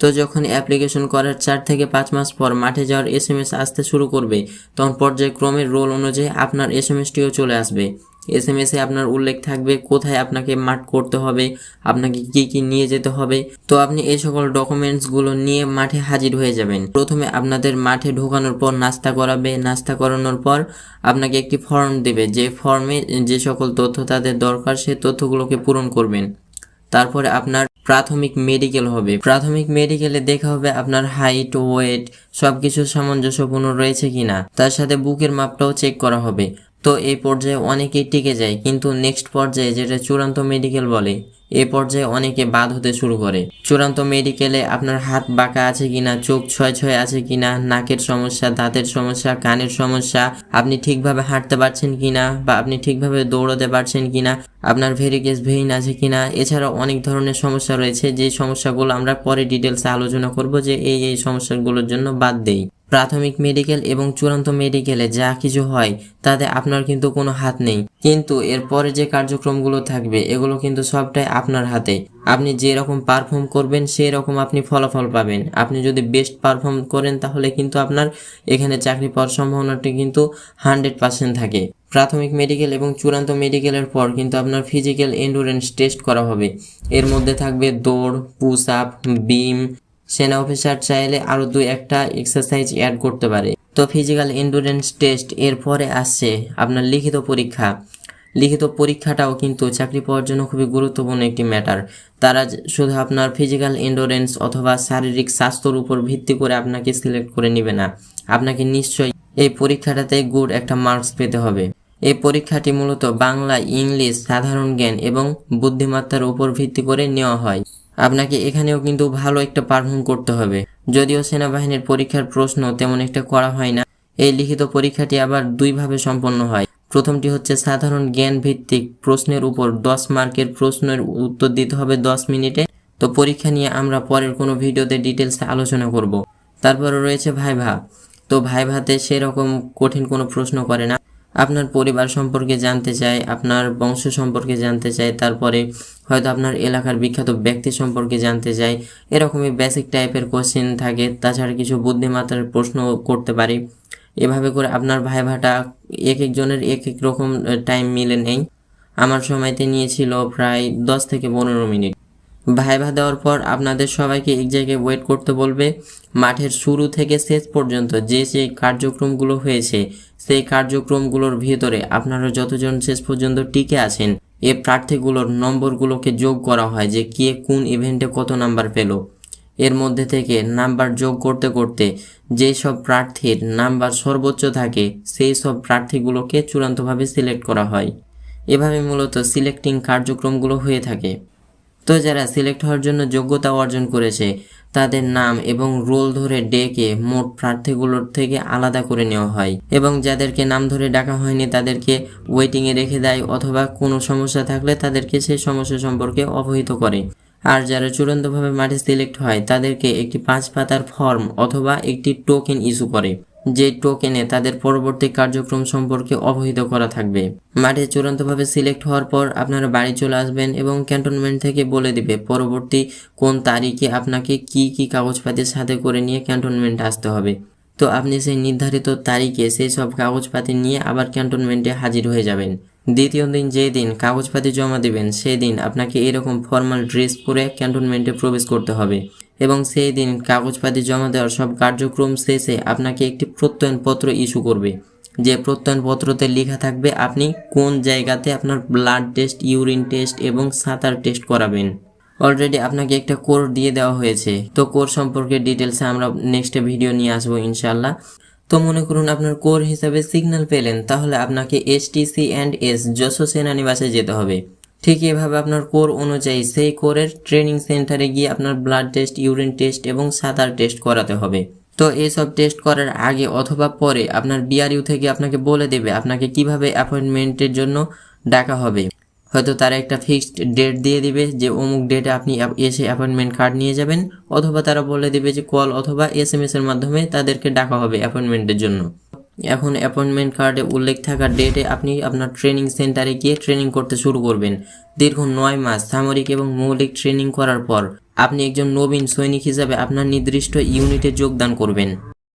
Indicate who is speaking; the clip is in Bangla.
Speaker 1: তো যখন অ্যাপ্লিকেশন করার চার থেকে পাঁচ মাস পর মাঠে যাওয়ার এস এম এস আসতে শুরু করবে, তখন পর্যায়ক্রমে রোল অনুযায়ী আপনার এস এম এসটিও চলে আসবে। এস এম এসে আপনার উল্লেখ থাকবে কোথায় আপনাকে মাঠ করতে হবে, আপনাকে কি কি নিয়ে যেতে হবে। তো আপনি এই সকল ডকুমেন্টসগুলো নিয়ে মাঠে হাজির হয়ে যাবেন। প্রথমে আপনাদের মাঠে ঢোকানোর পর নাস্তা করাবে। নাস্তা করানোর পর আপনাকে একটি ফর্ম দেবে। যে ফর্মে যে সকল তথ্য তাদের দরকার সেই তথ্যগুলোকে পূরণ করবেন। তারপরে আপনার প্রাথমিক মেডিকেল হবে। প্রাথমিক মেডিকেলে দেখা হবে আপনার হাইট ওয়েট সব কিছু সামঞ্জস্যপূর্ণ রয়েছে কিনা। তার সাথে বুকের মাপটাও চেক করা হবে। তো এই পর্যায়ে অনেকেই টিকে যায়, কিন্তু নেক্সট পর্যায়ে যেটা চূড়ান্ত মেডিকেল বলে এই পর্যায়ে অনেকে বাদ হতে শুরু করে। চূড়ান্ত মেডিকেলে আপনার হাত বাঁকা আছে কিনা, চোখ ছয় ছয় আছে কিনা, নাকের সমস্যা, দাঁতের সমস্যা, কানের সমস্যা, আপনি ঠিকভাবে হাঁটতে পারছেন কিনা বা আপনি ঠিকভাবে দৌড়াতে পারছেন কিনা, আপনার ভেরিকেস ভেইন আছে কিনা, এছাড়াও অনেক ধরনের সমস্যা রয়েছে। যে সমস্যাগুলো আমরা পরে ডিটেলসে আলোচনা করব যে এই এই সমস্যাগুলোর জন্য বাদ দেই। প্রাথমিক মেডিকেল এবং চূড়ান্ত মেডিকেলে যা কিছু হয়, তাতে আপনার কিন্তু কোনো হাত নেই। কিন্তু এরপরে যে কার্যক্রমগুলো থাকবে, এগুলো কিন্তু সবটাই আপনার হাতে। আপনি যে রকম পারফর্ম করবেন সেই রকম আপনি ফলাফল পাবেন। আপনি যদি বেস্ট পারফর্ম করেন, তাহলে কিন্তু আপনার এখানে চাকরি পাওয়ার সম্ভাবনাটি কিন্তু হান্ড্রেড পার্সেন্ট থাকে। প্রাথমিক মেডিকেল এবং চূড়ান্ত মেডিকেলের পর কিন্তু আপনার ফিজিক্যাল এন্ডুরেন্স টেস্ট করা হবে। এর মধ্যে থাকবে দৌড় পুশ আপ বিম সেনা অফিসার চাইলে আরও দুই একটা এক্সারসাইজ অ্যাড করতে পারে। তো ফিজিক্যাল এন্ডুরেন্স টেস্ট এরপরে আসছে আপনার লিখিত পরীক্ষা। লিখিত পরীক্ষাটাও কিন্তু চাকরি পাওয়ার জন্য খুবই গুরুত্বপূর্ণ একটি ম্যাটার তারা শুধু আপনার ফিজিক্যাল এন্ডোরেন্স অথবা শারীরিক স্বাস্থ্যর উপর ভিত্তি করে আপনাকে সিলেক্ট করে নেবে না। আপনাকে নিশ্চয়ই এই পরীক্ষাটাতে গুড একটা মার্কস পেতে হবে। এই পরীক্ষাটি মূলত বাংলা, ইংলিশ, সাধারণ জ্ঞান এবং বুদ্ধিমত্তার উপর ভিত্তি করে নেওয়া হয়। আপনাকে এখানেও কিন্তু ভালো একটা পারফর্ম করতে হবে। যদিও সেনাবাহিনীর পরীক্ষার প্রশ্ন তেমন একটা করা হয় না, এই লিখিত পরীক্ষাটি আবার দুইভাবে সম্পন্ন হয়। প্রথমটি হচ্ছে সাধারণ জ্ঞান ভিত্তিক প্রশ্নের উপর দশ মার্কের প্রশ্নের উত্তর দিতে হবে দশ মিনিটে। তো পরীক্ষা নিয়ে আমরা পরের কোনো ভিডিওতে ডিটেলসে আলোচনা করব। তারপরে রয়েছে ভাইভা। তো ভাইভাতে সেরকম কঠিন কোনো প্রশ্ন করে না। আপনার পরিবার সম্পর্কে জানতে চায়, আপনার বংশ সম্পর্কে জানতে চায়, তারপরে হয়তো আপনার এলাকার বিখ্যাত ব্যক্তি সম্পর্কে জানতে চায়, এরকমই বেসিক টাইপের কোশ্চেন থাকে। তাছাড়া কিছু বুদ্ধিমাত্রার প্রশ্ন করতে পারি। এভাবে করে আপনার ভাইভাটা এক একজনের এক এক রকম টাইম মিলে নেই আমার সময়তে নিয়েছিল প্রায় দশ থেকে পনেরো মিনিট। ভাইভা দেওয়ার পর আপনাদের সবাইকে এক জায়গায় ওয়েট করতে বলবে, মাঠের শুরু থেকে শেষ পর্যন্ত যে যে কার্যক্রমগুলো হয়েছে, সেই কার্যক্রমগুলোর ভিতরে আপনারা যতজন শেষ পর্যন্ত টিকে আছেন, এ প্রার্থীগুলোর নম্বরগুলোকে যোগ করা হয় যে কে কোন ইভেন্টে কত নাম্বার পেল। এর মধ্যে থেকে নাম্বার যোগ করতে করতে যেই সব প্রার্থীর নাম্বার সর্বোচ্চ থাকে, সেই সব প্রার্থীগুলোকে চূড়ান্তভাবে সিলেক্ট করা হয়। এভাবে মূলত সিলেক্টিং কার্যক্রমগুলো হয়ে থাকে। তো যারা সিলেক্ট হওয়ার জন্য যোগ্যতা অর্জন করেছে, তাদের নাম এবং রোল ধরে ডেকে মোট প্রার্থীগুলোর থেকে আলাদা করে নেওয়া হয় এবং যাদেরকে নাম ধরে ডাকা হয়নি তাদেরকে ওয়েটিংয়ে রেখে দেয় অথবা কোনো সমস্যা থাকলে তাদেরকে সেই সমস্যা সম্পর্কে অবহিত করে। আর যারা চূড়ান্তভাবে মাঠে সিলেক্ট হয়, তাদেরকে একটি পাঁচ পাতার ফর্ম অথবা একটি টোকেন ইস্যু করে। যে টোকেনে তাদের পরবর্তী কার্যক্রম সম্পর্কে অবহিত করা থাকবে। মাঠে চূড়ান্তভাবে সিলেক্ট হওয়ার পর আপনারা বাড়ি চলে আসবেন এবং ক্যান্টনমেন্ট থেকে বলে দিবে পরবর্তী কোন তারিখে আপনাকে কি কি কাগজপাতির সাথে করে নিয়ে ক্যান্টনমেন্ট আসতে হবে। তো আপনি সেই নির্ধারিত তারিখে সেই সব কাগজপাতি নিয়ে আবার ক্যান্টনমেন্টে হাজির হয়ে যাবেন। দ্বিতীয় দিন যেই দিন কাগজপাতি জমা দেবেন, সেই দিন আপনাকে এরকম ফর্মাল ড্রেস পরে ক্যান্টনমেন্টে প্রবেশ করতে হবে। এবং সেই দিন কাগজপাতি জমা দেওয়ার সব কার্যক্রম শেষে আপনাকে একটি প্রত্যয়নপত্র ইস্যু করবে। যে প্রত্যয়নপত্রতে লেখা থাকবে, আপনি কোন জায়গাতে আপনার ব্লাড টেস্ট ইউরিন টেস্ট এবং সাঁতার টেস্ট করাবেন। অলরেডি আপনাকে একটা কোর দিয়ে দেওয়া হয়েছে। তো কোর সম্পর্কে ডিটেলসে আমরা নেক্সট ভিডিও নিয়ে আসব ইনশাল্লাহ তো মনে করুন আপনার কোর হিসাবে সিগন্যাল পেলেন, তাহলে আপনাকে S T C and S যশো সেনানিবাসে যেতে হবে। ঠিক এভাবে আপনার কোর অনুযায়ী সেই কোরের ট্রেনিং সেন্টারে গিয়ে আপনার ব্লাড টেস্ট ইউরিন টেস্ট এবং সাঁতার টেস্ট করাতে হবে। তো এইসব টেস্ট করার আগে অথবা পরে আপনার বিআরইউ থেকে আপনাকে বলে দেবে আপনাকে কীভাবে অ্যাপয়েন্টমেন্টের জন্য ডাকা হবে। হয়তো তারা একটা ফিক্সড ডেট দিয়ে দিবে যে অমুক ডেটে আপনি এসে অ্যাপয়েন্টমেন্ট কার্ড নিয়ে যাবেন, অথবা তারা বলে দিবে যে কল অথবা এস এম এর মাধ্যমে তাদেরকে ডাকা হবে অ্যাপয়েন্টমেন্টের জন্য। এখন অ্যাপয়েন্টমেন্ট কার্ডে উল্লেখ থাকা ডেটে আপনি আপনার ট্রেনিং সেন্টারে গিয়ে ট্রেনিং করতে শুরু করবেন। দীর্ঘ নয় মাস সামরিক এবং মৌলিক ট্রেনিং করার পর আপনি একজন নবীন সৈনিক হিসাবে আপনার নির্দিষ্ট ইউনিটে যোগদান করবেন।